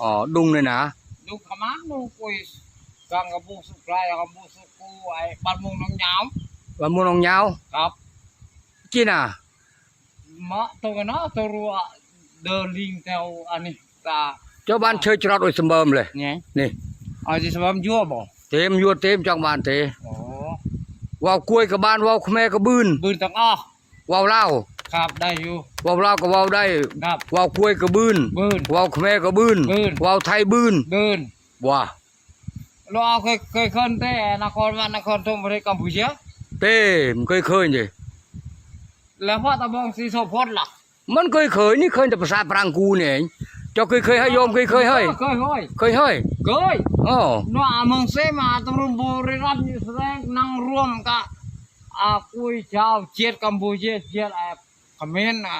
อ๋อดุงเลยนะดูขมันดูกุยกังกระบุกสุกไกลกระบุกสุกกูไอ้บ้านมุงน้องยาวว่ามูนองยาวครับกินอะมะตรงนั้นนะตัวรั วเดินลิงแถวอันนี้ตาเจ้าบ้านเชยจรอดโอยเสมเบิมเลยเนี่ยนี่เอาที่สมยั่วบ่เต็มยัวเต็มจังบ้านเตโอ้ว่าวกล้วยกับบ้านว่าวแม่กับบืนบืนตังอ้อว่าวเล่าวครับได้อยู่ว่าวเล่าวก็ว่าวได้ครับว่าวกล้วยกับบืนบืนว่าวแม่กับบืนบืนว่าวไทยบืนบืนว่าเราเอาเคยเคยขึ้นแต่นครวันนครธมประเทศกัมพูชาเต้มเคยเคยนี่แล้วพ่อตะบองสีโสพลล่ะ มันเคยเคยนี่เคยแต่ภาษาปรังกูเนี่ยเองเจ้าเคยเคยให้โยมเคยเคยให้เคยเฮ้ยเคยให้เคยอ๋อนัวเมืองเสมาตำรวจบุรีรัมย์อยู่แสดงนั่งร่วมกับอาคุยชาวเจียดกัมพูชาเจียดไอ้เขมรน่ะ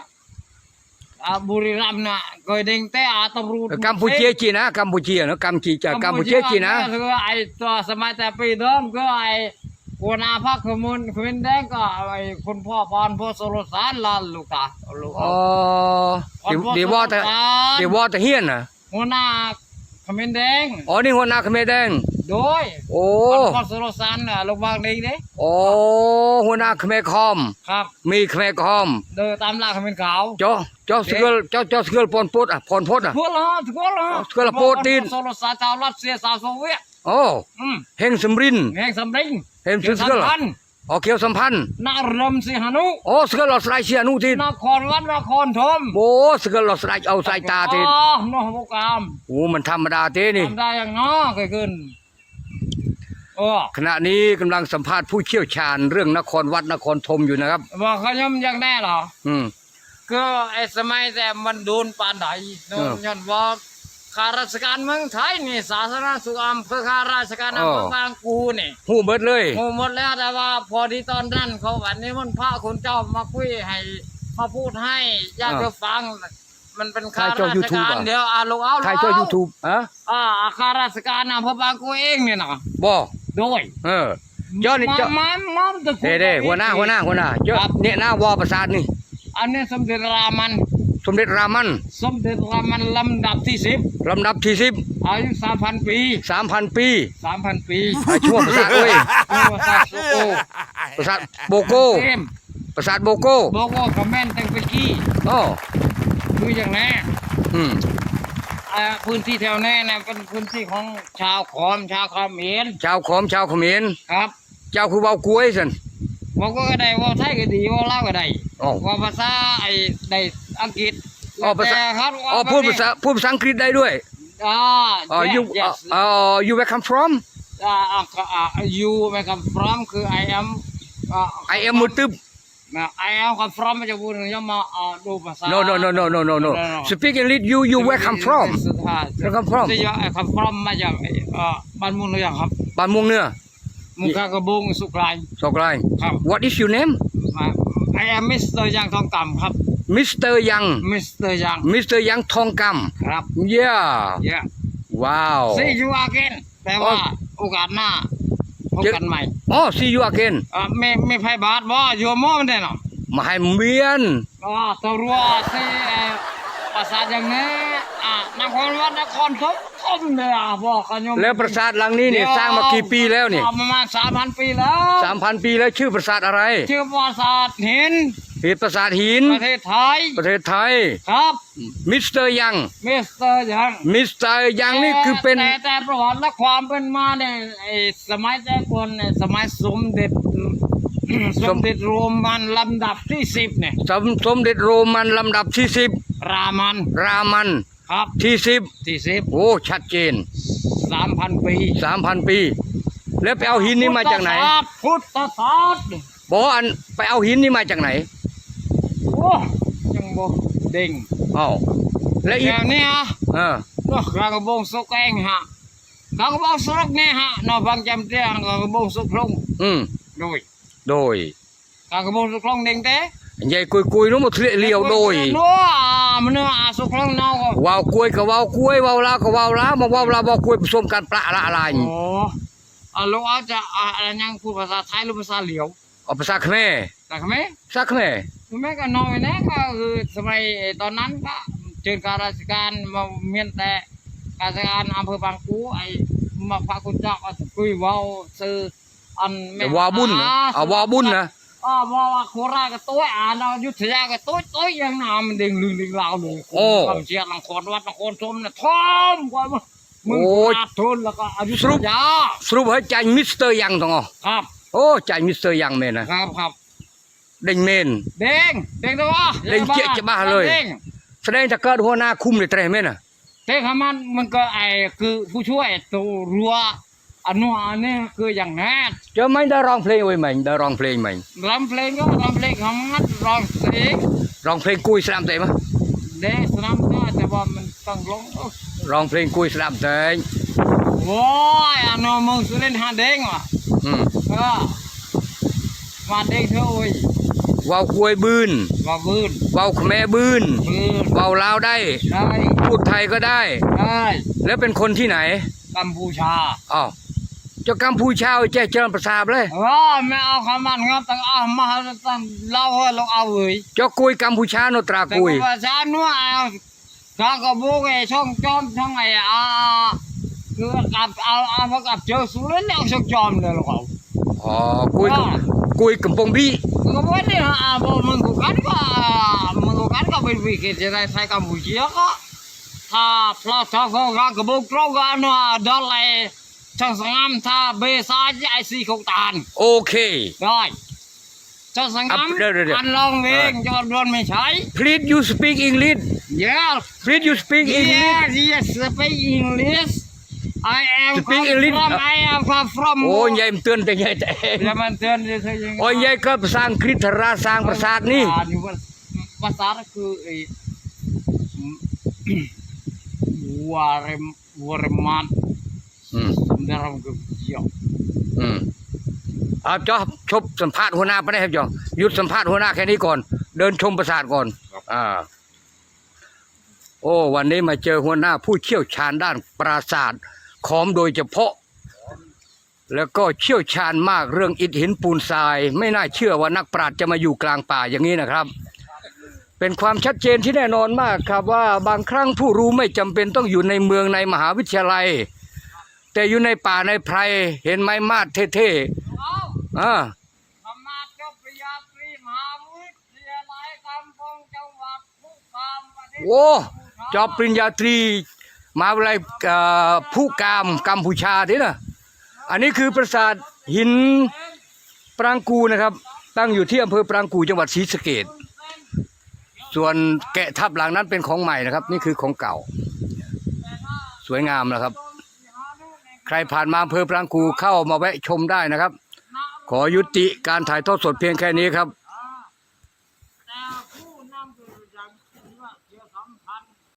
อาบุรีรัมย์น่ะเคยเด้งแต่อาตำรวจกัมพูชีจีนะกัมพูชีนะกัมพูชีกัมพูชีจีนะก็คือไอ้ตัวสมัยแต่ปีเดิมก็ไอ้หัวหน้าพรรคขมุนขมินแดงก็ไอ้คุณพ่อพรพ่อสรสารลานลูกตาลูกอ๋อเดี๋ยวเดี๋ยวว่าแต่เดี๋ยวว่าแต่เฮียนน่ะหัวหน้าขมินแดงอ๋อนี่หัวหน้าเขมรแดง โดยโอ้พ่อสรสารน่ะลูกบางนี้เด้โอ้หัวหน้าเขมรคอม ครับ มีเขมรคอม เดินตามหลักขมินขาวเจ้าเจ้าสเกลเจ้าเจ้าสเกลปอนพุทธอะพรพุทธอะทั่วละทั่วละทั่วละโปรตีนสรสารชาวรัสเซียสาวโซเวียตโอ้อืมเฮงสมรินแห่งสำริงเฮงสเกลพันธ์อ๋อเขียวสัมพันธ์นารมสิหานุโอ้สเกลเราสไลเชียนูทีนครวัดนครธมโอ้สเกลเราสไลเอาสายตาทีอ๋อนอบุกามโอ้มันธรรมดาเต้นี่ทำได้อย่างน้อเคยขึ้น โอ้ขณะนี้กำลังสัมภาษณ์ผู้เชี่ยวชาญเรื่องนครวัดนครธมอยู่นะครับ บอกเขาย่อมยังแน่เหรอ อืม ก็ไอ้สมัยแต่มันโดนปานใดโดนเออย้อนว่าข้าราชการเมืองไทยนี่สาธารณสุขอำเภอข้าราชการอำเภอเออบางกูนี่หูเบิดเลยโหหมดแล้วแต่ว่าพอที่ตอนนั้นเขาวันนี้มันพระคุณเจ้ามาคุยให้มาพูดให้ญาติอ่าโยมฟัง มันเป็นข้าใครเจ้าราช YouTube การอะ เดี๋ยวอาลูกเอาใครเจ้า YouTube อะอ่าข้าราชการอำเภอบางกูเองเนี่ยนะบ่ โดยเออเจ้านี่เจ้า มามามาจะพูเด้เด้หัวหน้าหัวหน้าหัวหน้าเจ้าครับเนี่ยหน้าวอประสาทนี่ อันนี้สมเด็จรามัน สมเด็จรามันสมเด็จรามันลำดับที่สิบลำดับที่สิบอายุสามพันปีสามพันปีสามพันปีไอ้ชั่วประสาทเอ้ยนี่ว่าซาโซโกประสาทโบโก้เต็มประสาทโบโก้บอกว่าคอมเมนต์ตั้งไปกี้อ๋อคืออย่างนี้อืม อ่าพื้นที่แถวนี้นะเป็นพื้นที่ของชาวขอมชาวเขมรชาวขอมชาวเขมรครับเจ้าคือเว้ากล้วยสันบอกว่าก็ได้ว่าไทยก็ดีว่าลาวก็ได้อ๋อว่าภาษาไอ้ได้อังกฤษอ๋อภาษาแต่ครับอ๋อพูดภาษาพูดภาษาอังกฤษได้ด้วยอ่าอ๋อ you yes, yes. อ๋อ you where come from อ่าอ่าอ่า you ไม่คำ from คือ I am อ่า I am มือตึบ I am คำ from มันจะพูดถึงยังมาอ่าดูภาษา no no no no no no no speak English you you where come from Where come from? ที่ไอ้คำ from มาจากไอ้อ่าบ้านมุงเรืองครับบ้านม่วงเนื้อมุงกากระบุงสุกลายสอกลายครับ what is your name มา I am Mr. ยังทองกำครับ Mr. Yang Mr. ยัง Mr. Yang ทองกครับำ yeah yeah ว้าว see you again แปลว่าโอกาสหน้า พบกันใหม่อ๋อ see you again อ่าไม่ไม่ไพ่บาทบ่โยมมอมันได้เนาะมาให้เมียนอ๋อตัวรัวที่เอ่อปราสาทอย่างนี้อ่านครวัดนครทบทมเลยอะบอกกันโยมแล้วปราสาทหลังนี้เนี่ยสร้างมากี่ปีแล้วเนี่ยประมาณสามพันปีแล้วสามพันปีแล้วชื่อปราสาทอะไร ชื่อปราสาทหิน เหตุปราสาทหิน ประเทศไทย ประเทศไทย ครับ มิสเตอร์ยัง มิสเตอร์ยัง มิสเตอร์ยังนี่คือเป็น แต่แต่ประวัติและความเป็นมาเนี่ยไอ้สมัยแต่ก่อนเนี่ยสมัยสมเด็จสมเด็จโรมันลำดับที่สิบเนี่ยสมสมเด็จโรมันลำดับที่สิบรามัน รามันครับที่สิบที่สิบโอ้ ชัดเจนสามพันปีสามพันปี แล้วไปเอาหินนี่มาจากไหน พุทธศาสตร์บอกว่าอันไปเอาหินนี่มาจากไหนโอ้ ยังบ่เด้งอ้าวและอีกแถวนี้ฮะเออนอกกระบงสุกเองฮะกระบงสุกเนี่ยฮะนอกบางจำเตียงกระบงสุกลงอืมโดยโดยกระบงสุกลงเด้งเต้ใหญ่กุยกุยๆนู้นมาเลียวโดยนัวมันเนื้ออาสุกลงเนาก็ว่าวกล้วยกับว่าวกล้วยว่าวลาวกับว่าวลาวมาว่าวลาวว่าวกล้วยผสมกันปละละอะไรโอ้อ่าลูกอาจจะอ่าอะไรยังพูดภาษาไทยหรือภาษาเหลียวเอาภาษาเขมรแต่ไหมภาษาเขมร คุณแม่ก็น้อยนะก็คือสมัยตอนนั้นก็เจอการราชการมาเมียนแต่การจัดการอำเภอบางกูไอ้มาพระคุณเจ้าก็คุยเว้าซื้ออันแม่แต่วาบุญนะเอาวาบุญนะอ๋อว่าว่าโคราชก็ตัวอ่านเอาอยุทธยาก็ตัวตัวยังน้ำมันเด้งลึงเด้งลาวเลยโอ้คำเชียร์ลังครวัดลังครชมน่ะทอมกว่ามึงมึงโอ้ยขาดทุนแล้วก็อยุธสรุปยาสรุปให้ใจายมิสเตอร์ยังตองอ๋อครับ โอ้ใจายมิสเตอร์ยังเมนนะครับครับ เด้งเมน เด้งเด้งตัวเด้งเจี๊ยะจะบ้าเลยเด้งแสดงจะเกิดหัวหน้าคุมเลยเตรเมนอะเด้งของมันมันก็ไอ้คือผู้ช่วยตัวรัวอันนู้นอันนี้คืออย่างนั้นจะไม่ได้ร้องเพลงไว้ไหมได้ร้องเพลงไหมร้องเพลงก็ร้องเพลงของมันร้องเสียงร้องเพลงกุยสลามเตะมะเด้สนามได้แต่ว่ามันต้องลงร้องเพลงกุยสลามเตะโว้ยอันนู้นมึงสุรินทร์หาเด้งว่ะอืมเออ มาเด้งเถอะโอ้ยเว้าวกวยบืนมาบืนเว้าวขแมบืนบืนเว้าวลาวได้ ได้พูดไทยก็ได้ ได้แล้วเป็นคนที่ไหนกัมพูชาอ้าวเจ้ากัมพูชาเจ้าเจริญประสาทเลยเออไม่เอาคำมันครับต้องเอามาตั้งเล่าให้เราเอาเลยเจ้ากุยกัมพูชาโนตราแต่กุยว่าชาหนัวเอาถ้าก็บุกไอ้ช่องจอมช่องไอ้อาคือกับเอาเอามากับเจอสุรินทร์เอาช่องจอมเลยหรอกเอาอ๋อกุยกุยกัม kuih kempong bi. Kempong ni menggugat ka menggugat ka bin bi ke jerai sai Kampuchia ka. Tha pla tha ko ga kebuk tro ga na dolai cho sangam tha be sa jai si khok tan. Okay. Rồi. Cho sangam an long veng cho don me chai. Please you speak English. Yeah. Please you speak English. Yes, yes, speak English. I am Speak come English. from I am come from โอ้ยยายมันเตือนแต่ยายแต่แล้วมันเตือนเลยเธอยังไงโอ้ยยายก็ภาษาอังกฤษทราสร้างประสาทนี่อ่านอยู่ว่าภาษาคือไอ้วาเรมวาเรมันอืมดารามกับเจียวอืมเอาจอชบสัมภาษณ์หัวหน้าไปได้ครับจอหยุดสัมภาษณ์หัวหน้าแค่นี้ก่อน เดินชมประสาทก่อน อ่า โอ้ วันนี้มาเจอหัวหน้าผู้เชี่ยวชาญด้านปราศาสตร์ ขอมโดยเฉพาะ แล้วก็เชี่ยวชาญมากเรื่องอิฐหินปูนทราย ไม่น่าเชื่อว่านักปราชญ์จะมาอยู่กลางป่าอย่างนี้นะครับ เป็นความชัดเจนที่แน่นอนมากครับว่าบางครั้งผู้รู้ไม่จำเป็นต้องอยู่ในเมืองในมหาวิทยาลัย แต่อยู่ในป่าในไพรเห็นไม้มาดเท่ๆเอาอ่าธรรมาจบปริญญาตรีมหาวิทยาลัยกำปงจังหวัดภูกามประเทศโอ้จอบปริญญาตรี มาวิทยาลัยเอ่อผู้กามกัมพูชาที่นะอันนี้คือปราสาทหินปรางกูนะครับ ตั้งอยู่ที่อำเภอปรางกูจังหวัดศรีสะเกดส่วนแกะทับหลังนั้นเป็นของใหม่นะครับ นี่คือของเก่า สวยงามนะครับ ใครผ่านมาอำเภอปรางกูเข้ามาแวะชมได้นะครับ ขอยุติการถ่ายทอดสดเพียงแค่นี้ครับ